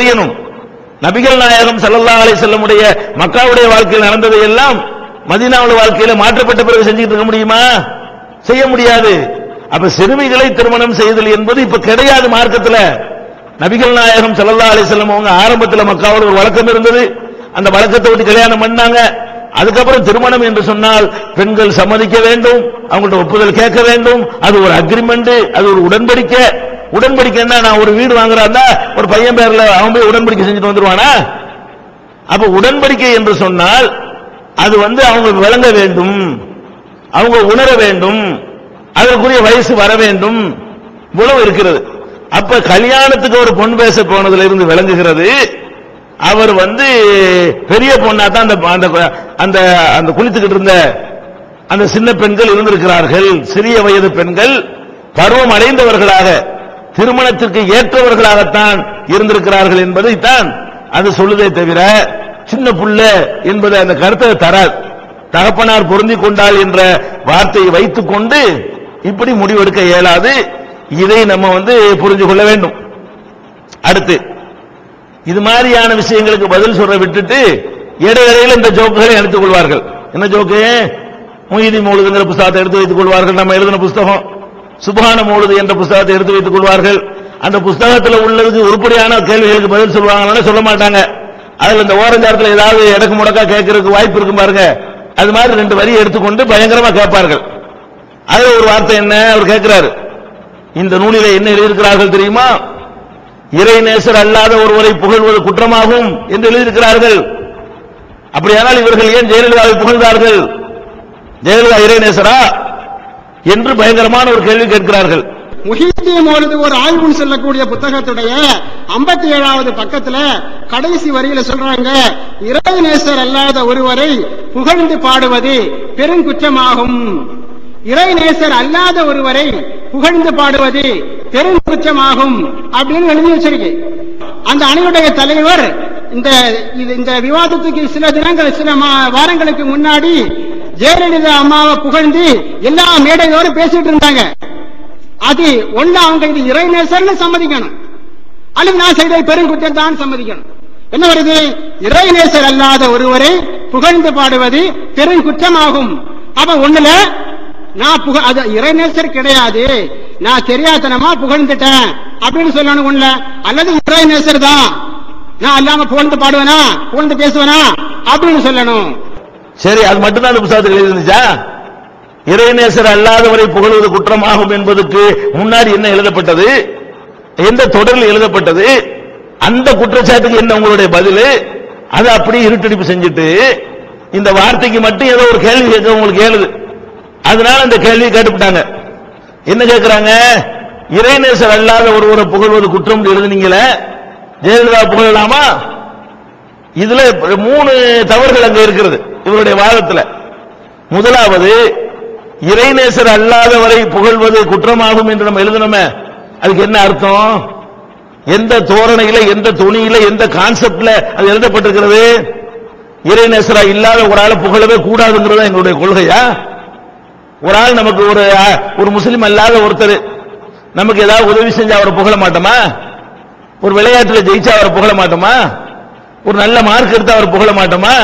செய்யணும். நபிகள் நாயகம் ஸல்லல்லாஹு அலைஹி செல்லமுடைய மக்காவுடைய வாழ்க்கையில் நடந்ததை எல்லாம் மதினாவுடைய வாழ்க்கையில மாற்றப்பட்ட பிறகு செஞ்சுட்டு இருக்க முடியுமா? செய்ய முடியாது. அப்ப சிறுமிகளை திருமணம் செய்தல் என்பது இப்ப கிடையாது மார்க்கத்துல. நபிகள் நாயகம் ஸல்லல்லாஹு அலைஹி செல்லம் அவங்க ஆரம்பத்துல மக்காவோட ஒரு வழக்கம் இருந்தது. அந்த வழக்கத்தை விட்டு கல்யாணம் பண்ணாங்க. அதுக்கப்புறம் திருமணம் என்று சொன்னால் பெண்கள் சம்மதிக்க வேண்டும் அவங்கள்ட்ட ஒப்புதல் கேட்க வேண்டும். அது ஒரு அக்ரிமெண்ட் அது ஒரு உடன்படிக்கை. உடன்படிக்கை என்ன நான் ஒரு வீடு வாங்குறாருந்தா ஒரு பையன் பேர்ல அவன் போய் உடன்படிக்கை செஞ்சுட்டு வந்துருவானா? அப்ப உடன்படிக்கை என்று சொன்னால் அது வந்து அவங்க விளங்க வேண்டும். அவங்க உணர வேண்டும். அதற்குரிய வயசு வர வேண்டும். இவ்வளவு இருக்கிறது. அப்ப கல்யாணத்துக்கு ஒரு பொன் பேச போனதுல இருந்து விளங்குகிறது. அவர் வந்து பெரிய பொண்ணா தான் அந்த அந்த அந்த அந்த குளித்துக்கிட்டு இருந்த அந்த சின்ன பெண்கள் இருந்திருக்கிறார்கள். சிறிய வயது பெண்கள் பருவம் அடைந்தவர்களாக திருமணத்திற்கு ஏற்றவர்களாகத்தான் இருந்திருக்கிறார்கள் என்பதை தான் அது சொல்லுதே தவிர சின்ன புள்ள என்பது அந்த கருத்தை தராது தகப்பனார் பொருந்தி கொண்டாள் என்ற வார்த்தையை வைத்துக் கொண்டு இப்படி முடிவெடுக்க இயலாது. இதை நம்ம வந்து புரிஞ்சு கொள்ள வேண்டும். அடுத்து இது மாதிரியான விஷயங்களுக்கு பதில் சொல்ற விட்டுட்டு இடையிடையில இந்த ஜோக்குகளை எடுத்துக் கொள்வார்கள். என்ன ஜோக்கு? முயதி மூழுதுங்கிற புஸ்தகத்தை எடுத்து வைத்துக் கொள்வார்கள். நம்ம எழுதின புஸ்தகம். சுபான மூழுது என்ற புஸ்தகத்தை எடுத்து வைத்துக் கொள்வார்கள். அந்த புஸ்தகத்தில் உள்ளதுக்கு உருப்படியான கேள்விகளுக்கு பதில் சொல்லுவாங்கன்னா சொல்ல மாட்டாங்க. அதுல இந்த ஓரஞ்சாரத்தில் ஏதாவது இடக்கு முடக்கா கேட்கறதுக்கு வாய்ப்பு இருக்கும் பாருங்க. அது மாதிரி ரெண்டு வரி எடுத்துக்கொண்டு பயங்கரமா கேட்பார்கள். அது ஒரு வார்த்தை என்ன? அவர் கேட்கிறாரு. இந்த நூலில என்ன எழுதியிருக்கிறார்கள் தெரியுமா? இறைநேசர் அல்லாத ஒருவரை புகழ்வது குற்றமாகும் என்று எழுதியிருக்கிறார்கள். அப்படியானால் இவர்கள் ஏன் ஜெயலலிதாவை புகழ்ந்தார்கள்? ஜெயலலிதா இறைநேசரா என்று பயங்கரமான ஒரு கேள்வி கேட்கிறார்கள். முஹித்தீன் மௌலிது ஒரு ஆய்வுன்னு சொல்லக்கூடிய புத்தகத்துடைய 57வது ஏழாவது பக்கத்துல கடைசி வரியில சொல்றாங்க இறைநேசர் அல்லாத ஒருவரை புகழ்ந்து பாடுவது பெருங்குற்றமாகும் இறைநேசர் அல்லாத ஒருவரை புகழ்ந்து பாடுவது பெருங்குற்றமாகும் அப்படின்னு எழுதி வச்சிருக்கு. அந்த அணியுடைய தலைவர் இந்த இது- இந்த விவாதத்துக்கு சில தினங்கள் சில மா- வாரங்களுக்கு முன்னாடி ஜெயலலிதா அம்மாவை புகழ்ந்து எல்லா மேடையோரும் பேசிட்டு இருந்தாங்க. அது ஒண்ணு அவங்க இது இறைநேசர்னு சம்மதிக்கணும். அல்லது நான் செய்த பெருங்குற்றம் தான் சம்மதிக்கணும். என்ன வருது? இறைநேசர் அல்லாத ஒருவரை புகழ்ந்து பாடுவது பெருங்குற்றமாகும். அப்ப ஒண்ணுல நான் புக அது இறைநேசர் கிடையாது. நான் தெரியாதனமா புகழ்ந்துட்டேன். அப்படின்னு சொல்லணும் ஒண்ணுல. அல்லது இறைநேசர் தான். நான் அல்லாம புகழ்ந்து பாடுவேனா? புகழ்ந்து பேசுவேனா? அப்படின்னு சொல்லணும். சரி அது மட்டும்தான் அந்த புத்தகத்தில் எழுதிருந்துச்சா இறைநேசர் அல்லாதவரை புகழ்வது குற்றமாகும் என்பதற்கு முன்னாடி என்ன எழுதப்பட்டது? எந்த தொடரில் எழுதப்பட்டது? அந்த குற்றச்சாட்டுக்கு என்ன உங்களுடைய பதில்? அதை அப்படியே இருட்டடிப்பு செஞ்சுட்டு இந்த வார்த்தைக்கு மட்டும் ஏதோ ஒரு கேள்வி கேட்க உங்களுக்கு ஏழுது அதனால அந்த கேள்வியை கேட்டுவிட்டாங்க என்ன கேட்கிறாங்க இறைநேசர் அல்லாத ஒருவரை புகழ்வது குற்றம் எழுதுனீங்களே. ஜெயலலிதா புகழலாமா? இதுல மூணு தவறுகள் அங்க இருக்கிறது. இவருடைய வாதத்தில். முதலாவது இறைநேசர் அல்லாதவரை புகழ்வது குற்றமாகும் என்று நம்ம எழுதணுமே. அதுக்கு என்ன அர்த்தம்? எந்த தோரணையில எந்த துணியில எந்த கான்செப்ட்ல அது எழுதப்பட்டிருக்கிறது? இறைநேசரா இல்லாத ஒரு ஆளை புகழவே கூடாதுங்கிறது எங்களுடைய கொள்கையா? ஒரு ஆள் நமக்கு ஒரு ஒரு முஸ்லீம் அல்லாத ஒருத்தர் நமக்கு ஏதாவது உதவி செஞ்சா அவரை புகழ மாட்டோமா? ஒரு விளையாட்டுல ஜெயிச்சா அவரை புகழ மாட்டோமா? ஒரு நல்ல மார்க் எடுத்து அவர் புகழ மாட்டோமா?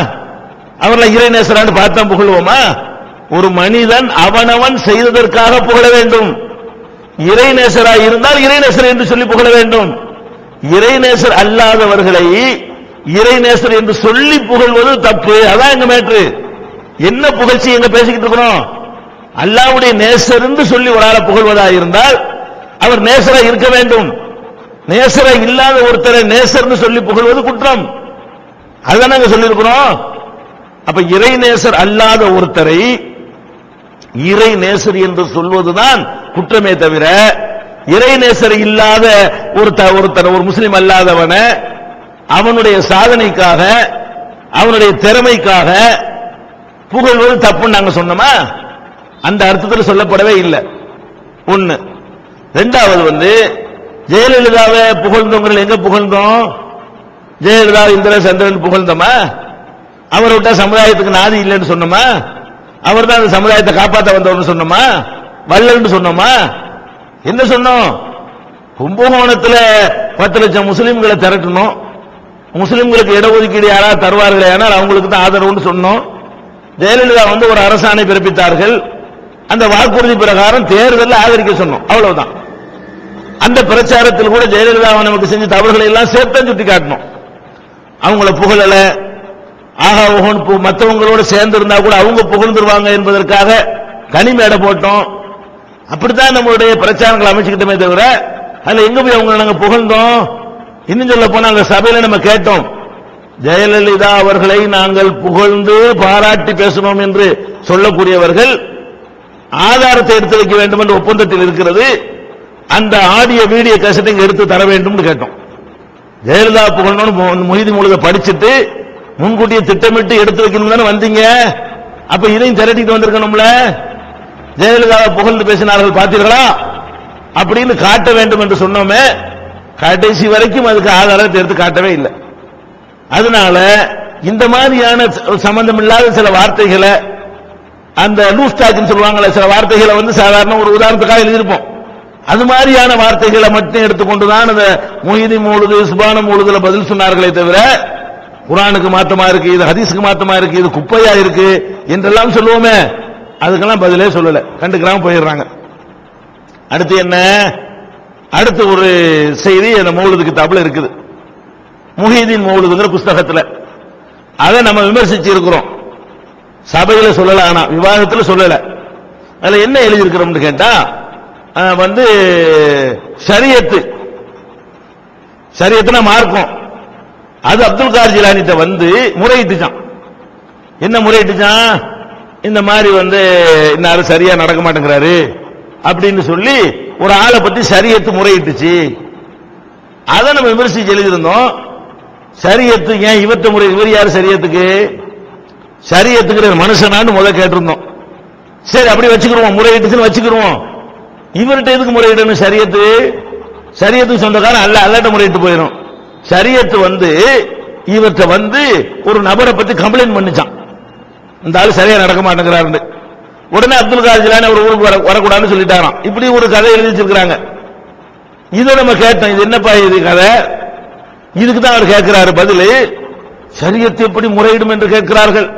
அவர்ல இறைநேசரான்னு பார்த்தா புகழ்வோமா? ஒரு மனிதன் அவனவன் செய்ததற்காக புகழ வேண்டும். இறைநேசராய் இருந்தால் இறைநேசர் என்று சொல்லி புகழ வேண்டும். இறைநேசர் அல்லாதவர்களை இறைநேசர் என்று சொல்லி புகழ்வது தப்பு. அதான் எங்க மேட்ரு. என்ன புகழ்ச்சி எங்க பேசிக்கிட்டு இருக்கிறோம்? அல்லாவுடைய நேசர் என்று சொல்லி ஒரு ஆளை புகழ்வதா இருந்தால் அவர் நேசரா இருக்க வேண்டும். நேசரா இல்லாத ஒருத்தரை நேசர்னு சொல்லி புகழ்வது குற்றம். அதுதான் நாங்க சொல்லியிருக்கிறோம்? அப்ப இறை நேசர் அல்லாத ஒருத்தரை இறை நேசர் என்று சொல்வதுதான் குற்றமே தவிர இறை நேசர் இல்லாத ஒருத்த ஒருத்தர் ஒரு முஸ்லீம் அல்லாதவன அவனுடைய சாதனைக்காக அவனுடைய திறமைக்காக புகழ்வது தப்புன்னு நாங்க சொன்னோமா? அந்த அர்த்தத்தில் சொல்லப்படவே இல்லை. ஒண்ணு. ரெண்டாவது வந்து ஜெயலலிதாவை புகழ்ந்தவங்க எங்க புகழ்ந்தோம்? ஜெயலலிதா இந்திர சந்திரன் புகழ்ந்தோமா? அவர் விட்டா சமுதாயத்துக்கு நாதி இல்லைன்னு சொன்னோமா? அவர் தான் அந்த சமுதாயத்தை காப்பாற்ற வந்தவர்னு சொன்னோமா? வல்லன்னு சொன்னோமா? என்ன சொன்னோம்? கும்பகோணத்தில் பத்து லட்சம் முஸ்லீம்களை திரட்டணும். முஸ்லீம்களுக்கு இடஒதுக்கீடு யாராவது தருவார்களே ஆனால் அவங்களுக்கு தான் ஆதரவுன்னு சொன்னோம். ஜெயலலிதா வந்து ஒரு அரசாணை பிறப்பித்தார்கள். அந்த வாக்குறுதி பிரகாரம் தேர்தலில் ஆதரிக்க சொன்னோம். அவ்வளவுதான். அந்த பிரச்சாரத்தில் கூட ஜெயலலிதா நமக்கு செஞ்ச தவறுகளை எல்லாம் சேர்த்து சுட்டி காட்டணும் அவங்கள புகழலை. ஆகா ஓஹோன்னு பு- சேர்ந்து இருந்தா கூட அவங்க புகழ்ந்துருவாங்க என்பதற்காக கனிமேடை போட்டோம். அப்படித்தான் நம்மளுடைய பிரச்சாரங்களை அமைச்சுக்கிட்டோமே தவிர அதுல எங்க போய் அவங்களை நாங்க புகழ்ந்தோம்? இன்னும் சொல்ல போனா அந்த சபையில நம்ம கேட்டோம். ஜெயலலிதா அவர்களை நாங்கள் புகழ்ந்து பாராட்டி பேசணும் என்று சொல்லக்கூடியவர்கள் ஆதாரத்தை எடுத்து வைக்க வேண்டும் என்ற ஒப்பந்தத்தில் இருக்கிறது. அந்த ஆடியோ வீடியோ கசட்டை எடுத்து தர வேண்டும்னு கேட்டோம். ஜெயலலிதா புகழணும்னு மொய்தி முழுத படிச்சுட்டு முன்கூட்டியே திட்டமிட்டு எடுத்து வைக்கணும் தானே வந்தீங்க? அப்ப இதையும் திரட்டிட்டு வந்திருக்கணும்ல? ஜெயலலிதாவை புகழ்ந்து பேசினார்கள் பார்த்தீர்களா? அப்படின்னு காட்ட வேண்டும் என்று சொன்னோமே கடைசி வரைக்கும் அதுக்கு ஆதாரத்தை எடுத்து காட்டவே இல்லை. அதனால இந்த மாதிரியான சம்பந்தம் இல்லாத சில வார்த்தைகளை அந்த லூஸ் டாக்னு சில வார்த்தைகளை வந்து சாதாரண ஒரு உதாரணத்துக்காக எழுதியிருப்போம். அது மாதிரியான வார்த்தைகளை மட்டும் எடுத்துக்கொண்டுதான் அந்த மொய்தி மூழுது சுபான மூழுதுல பதில் சொன்னார்களே தவிர குரானுக்கு மாத்தமா இருக்கு இது ஹதீஸுக்கு மாத்தமா இருக்கு இது குப்பையா இருக்கு என்றெல்லாம் சொல்லுவோமே. அதுக்கெல்லாம் பதிலே சொல்லல. கண்டுக்கிறாம போயிடுறாங்க. அடுத்து என்ன? அடுத்து ஒரு செய்தி அந்த மௌலதுக்கு கிதாபுல இருக்குது. முஹீதீன் மௌலதுங்கிற புஸ்தகத்தில். அதை நம்ம விமர்சிச்சு இருக்கிறோம். சபையில் சொல்லல ஆனா விவாதத்தில் சொல்லல. அதுல என்ன எழுதியிருக்கிறோம்னு கேட்டா வந்து சரியத்து சரியத்துனா மார்க்கம். அது அப்துல் கார் ஜிலானிட்ட வந்து முறையிட்டுச்சான். என்ன முறையிட்டுச்சான்? இந்த மாதிரி வந்து இன்னாரு சரியா நடக்க மாட்டேங்கிறாரு அப்படின்னு சொல்லி ஒரு ஆளை பத்தி சரியத்து முறையிட்டுச்சு. அதை நம்ம விமர்சிச்சு எழுதியிருந்தோம். சரியத்து ஏன் இவற்ற முறை இவர் யார் சரியத்துக்கு? சரியத்துக்கிற மனுஷனான்னு முதல் கேட்டிருந்தோம். சரி அப்படி வச்சுக்கிருவோம் முறையிட்டுச்சுன்னு வச்சுக்கிருவோம் இவர்கிட்ட எதுக்கு முறையிடணும் சரியத்து? சரியத்துக்கு சொந்தக்காரன் அல்ல அல்லாட்ட முறையிட்டு போயிடும். சரியத்து வந்து இவற்றை வந்து ஒரு நபரை பத்தி கம்ப்ளைண்ட் பண்ணிச்சான். இந்த ஆள் சரியா நடக்க மாட்டேங்கிறாரு உடனே அப்துல் கார் ஒரு ஊருக்கு வர வரக்கூடாதுன்னு சொல்லிட்டாராம். இப்படி ஒரு கதை எழுதி வச்சிருக்காங்க இதை நம்ம கேட்டோம். இது என்னப்பா இது கதை? இதுக்கு தான் அவர் கேட்கிறாரு பதில். சரியத்து எப்படி முறையிடும் என்று கேட்கிறார்கள்.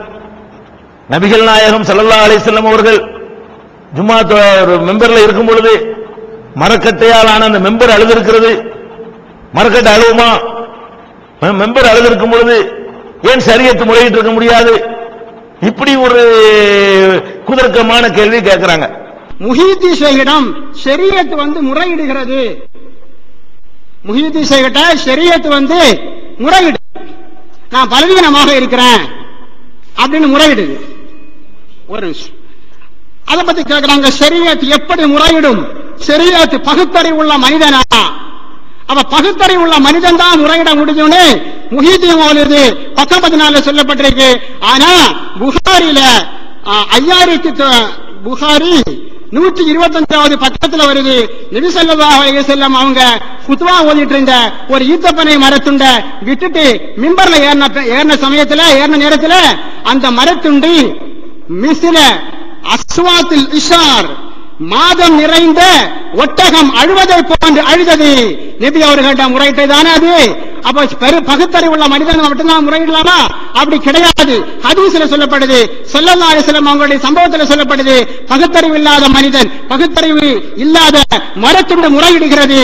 நபிகள் நாயகம் சல்லல்லா அலிசல்லம் அவர்கள் ஜும்மா மெம்பர்ல இருக்கும் பொழுது மரக்கட்டையால் ஆன அந்த மெம்பர் அழுது இருக்கிறது மரக்கட்டை அழுவுமா? மெம்பர் அழுதிருக்கும் பொழுது ஏன் சரியத்து முறையிட்டு இருக்க முடியாது? இப்படி ஒரு குதர்க்கமான கேள்வி கேட்கிறாங்க முஹீத்தி செய்கிடம் ஷரியத் வந்து முறையிடுகிறது. முஹீத்தி ஷேகிட்ட ஷரியத் வந்து முறையிடு. நான் பலவீனமாக இருக்கிறேன் அப்படின்னு முறையிடுது ஒரு நிமிஷம். அதை பத்தி கேக்குறாங்க ஷரியத் எப்படி முறையிடும்? ஷரியத் பகுத்தறிவுள்ள மனிதனா? அவ பகுத்தறிவுள்ள மனிதன் தான் முறையிட முடியும்னு முஹீத்தி மௌலிது பத்தொன்பது நாள்ல சொல்லப்பட்டிருக்கு. ஆனா புகாரில ஐயாயிரத்தி புகாரி நூற்றி இருபத்தஞ்சாவது பக்கத்துல வருது. நெடுசல்லதாக செல்லம் அவங்க குத்துவா ஓதிட்டு இருந்த ஒரு ஈத்தப்பனை மரத்துண்ட விட்டுட்டு மிம்பர்ல ஏறின ஏறின சமயத்துல ஏறின நேரத்துல அந்த மரத்துண்டு மிசில அஸ்வாத்தில் இஷார் மாதம் நிறைந்த ஒட்டகம் அழுவதை போன்று அழுதது. நபி அவர்கள்ட்ட முறையிட்டே தானே அது. அப்ப பெரு பகுத்தறிவுள்ள மனிதன் மட்டும்தான் முறையிடலாமா? அப்படி கிடையாது. ஹதீஸ்ல சொல்லப்படுது ஸல்லல்லாஹு அலைஹி அவங்களுடைய சம்பவத்துல சொல்லப்படுது பகுத்தறிவு இல்லாத மனிதன் பகுத்தறிவு இல்லாத மரத்துடன் முறையிடுகிறது.